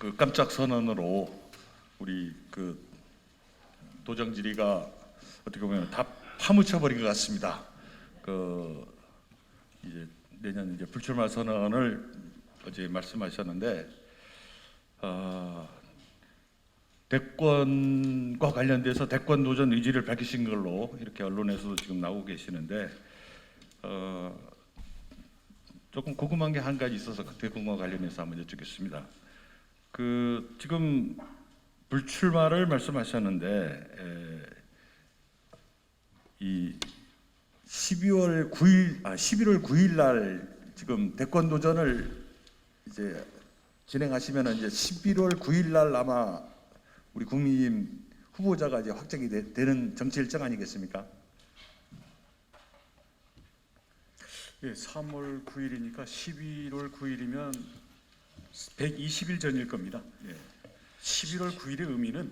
그 깜짝 선언으로 우리 그 도정지리가 어떻게 보면 다 파묻혀 버린 것 같습니다. 그 이제 내년 이제 불출마 선언을 어제 말씀하셨는데 어, 대권과 관련돼서 대권 도전 의지를 밝히신 걸로 이렇게 언론에서도 지금 나오고 계시는데 어, 조금 궁금한 게 한 가지 있어서 그 대권과 관련해서 한번 여쭙겠습니다. 그 지금 불출마를 말씀하셨는데 에, 이 12월 9일 아 11월 9일 날 지금 대권 도전을 이제 진행하시면은 이제 11월 9일 날 아마 우리 국민의힘 후보자가 이제 확정이 되, 되는 정치 일정 아니겠습니까? 예, 3월 9일이니까 11월 9일이면 120일 전일 겁니다. 예. 11월 9일의 의미는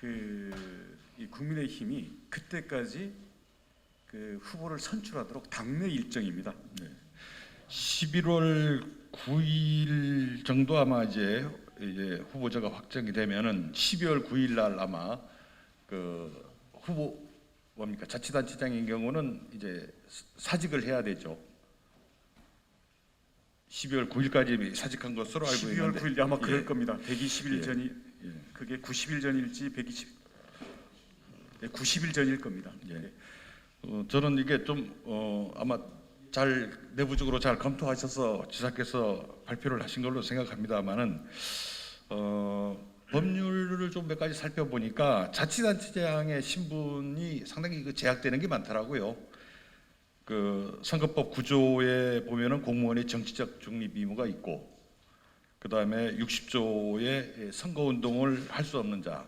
그이 국민의힘이 그때까지 그 후보를 선출하도록 당내 일정입니다. 11월 9일 정도 아마 이제 이제 후보자가 확정이 되면은 12월 9일 날 아마 그 후보 뭡니까 자치단체장인 경우는 이제 사직을 해야 되죠. 12월 9일까지 사직한 것으로 알고 12월 있는데 9일 아마 그럴 예. 겁니다. 120일 예. 전이 예. 그게 90일 전일지 120 네, 90일 전일 겁니다. 예. 어, 저는 이게 좀 어, 아마 잘 내부적으로 잘 검토하셔서 지사께서 발표를 하신 걸로 생각합니다만은 어, 법률을 좀 몇 가지 살펴보니까 자치단체장의 신분이 상당히 그 제약되는 게 많더라고요. 그 선거법 구조에 보면은 공무원의 정치적 중립 의무가 있고 그 다음에 60조의 선거운동을 할 수 없는 자,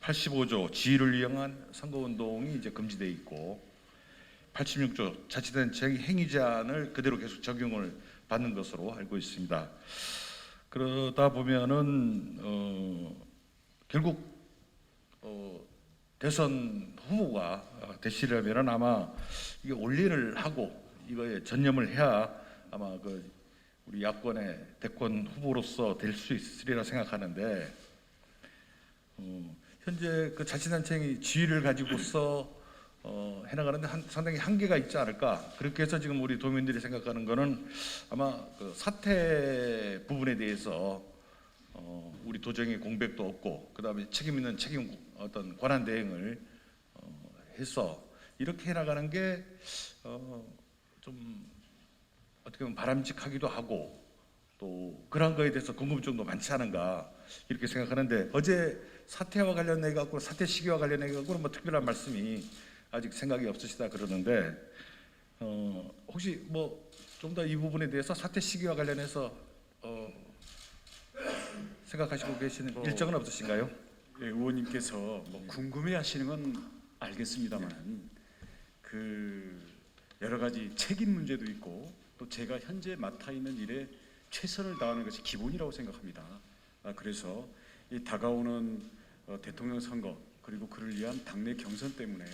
85조 지위를 이용한 선거운동이 이제 금지돼 있고 86조 자치단체 행위 제한을 그대로 계속 적용을 받는 것으로 알고 있습니다. 그러다 보면은 어, 결국 어, 대선 후보가 어, 되시려면은 아마 이게 올인을 하고 이거에 전념을 해야 아마 그 우리 야권의 대권 후보로서 될 수 있으리라 생각하는데 어, 현재 그 자치단체의 지위를 가지고서 어, 해나가는데 한, 상당히 한계가 있지 않을까. 그렇게 해서 지금 우리 도민들이 생각하는 거는 아마 그 사태 부분에 대해서 어, 우리 도정의 공백도 없고 그 다음에 책임 있는 책임 어떤 권한 대행을 어, 해서 이렇게 해나가는 게 어, 좀 어떻게 보면 바람직하기도 하고 또 그런 거에 대해서 궁금증도 많지 않은가 이렇게 생각하는데 어제 사태와 관련해 갖고 사태 시기와 관련해 갖고 뭐 특별한 말씀이 아직 생각이 없으시다 그러는데 어, 혹시 뭐 좀 더 이 부분에 대해서 사태 시기와 관련해서 어, 생각하시고 계시는 어. 일정은 없으신가요? 예, 의원님께서 뭐 궁금해하시는 건 알겠습니다만 그 여러 가지 책임 문제도 있고 또 제가 현재 맡아 있는 일에 최선을 다하는 것이 기본이라고 생각합니다. 아, 그래서 이 다가오는 어, 대통령 선거 그리고 그를 위한 당내 경선 때문에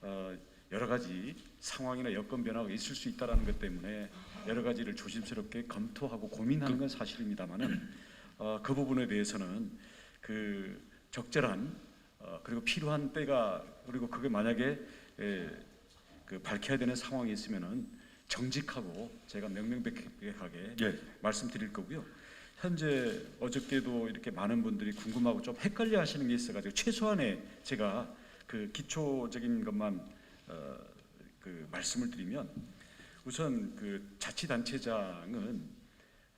어, 여러 가지 상황이나 여건 변화가 있을 수 있다라는 것 때문에 여러 가지를 조심스럽게 검토하고 고민하는 건 사실입니다만은 어, 그 부분에 대해서는 그 적절한 어, 그리고 필요한 때가 그리고 그게 만약에 에, 그 밝혀야 되는 상황이 있으면은 정직하고 제가 명명백백하게 예. 말씀드릴 거고요. 현재 어저께도 이렇게 많은 분들이 궁금하고 좀 헷갈려 하시는 게 있어가지고 최소한의 제가 그 기초적인 것만 어, 그 말씀을 드리면 우선 그 자치단체장은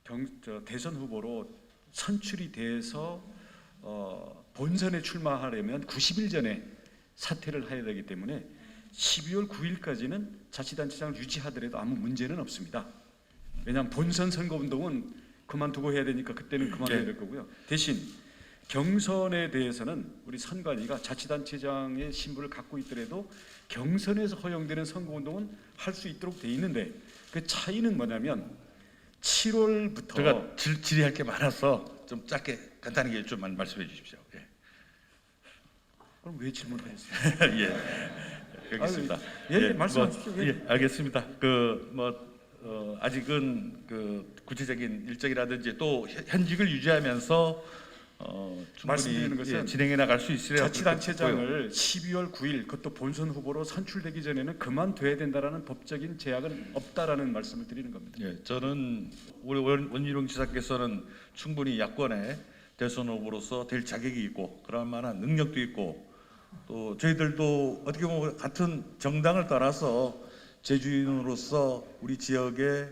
경, 저 대선 후보로 선출이 돼서 어, 본선에 출마하려면 90일 전에 사퇴를 해야 되기 때문에 12월 9일까지는 자치단체장을 유지하더라도 아무 문제는 없습니다. 왜냐하면 본선 선거운동은 그만두고 해야 되니까 그때는 그만해야 될 거고요. 대신 경선에 대해서는 우리 선관위가 자치단체장의 신분을 갖고 있더라도 경선에서 허용되는 선거운동은 할 수 있도록 돼 있는데 그 차이는 뭐냐면 7월부터 제가 질, 질의할 게 많아서 좀 짧게 간단하게 좀 말씀해 주십시오. 예. 그럼 왜 질문하셨어요? 예. 알겠습니다. 예, 예, 말씀하십시오. 뭐, 예, 알겠습니다. 그뭐 어, 아직은 그 구체적인 일정이라든지 또 현- 현직을 유지하면서 어, 말씀드리는 것은 예, 진행해 나갈 수 보고요. 자치단체장을 12월 9일 그것도 본선 후보로 선출되기 전에는 그만둬야 된다라는 법적인 제약은 없다라는 말씀을 드리는 겁니다. 예, 저는 우리 원- 원희룡 지사께서는 충분히 야권의 대선 후보로서 될 자격이 있고 그럴 만한 능력도 있고 또 저희들도 어떻게 보면 같은 정당을 따라서 제주인으로서 우리 지역의 에,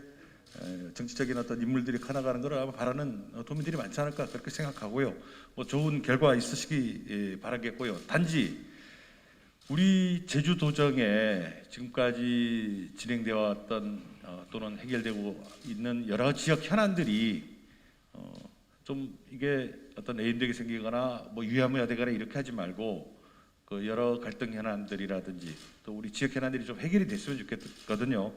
정치적인 어떤 인물들이 커나가는 것을 아마 바라는 어, 도민들이 많지 않을까 그렇게 생각하고요. 뭐 좋은 결과 있으시기 예, 바라겠고요. 단지 우리 제주도정에 지금까지 진행되어 왔던 어, 또는 해결되고 있는 여러 지역 현안들이 어, 좀 이게 어떤 내인되게 생기거나 뭐 유야무야 되거나 이렇게 하지 말고 그 여러 갈등 현안들이라든지 또 우리 지역 현안들이 좀 해결이 됐으면 좋겠거든요.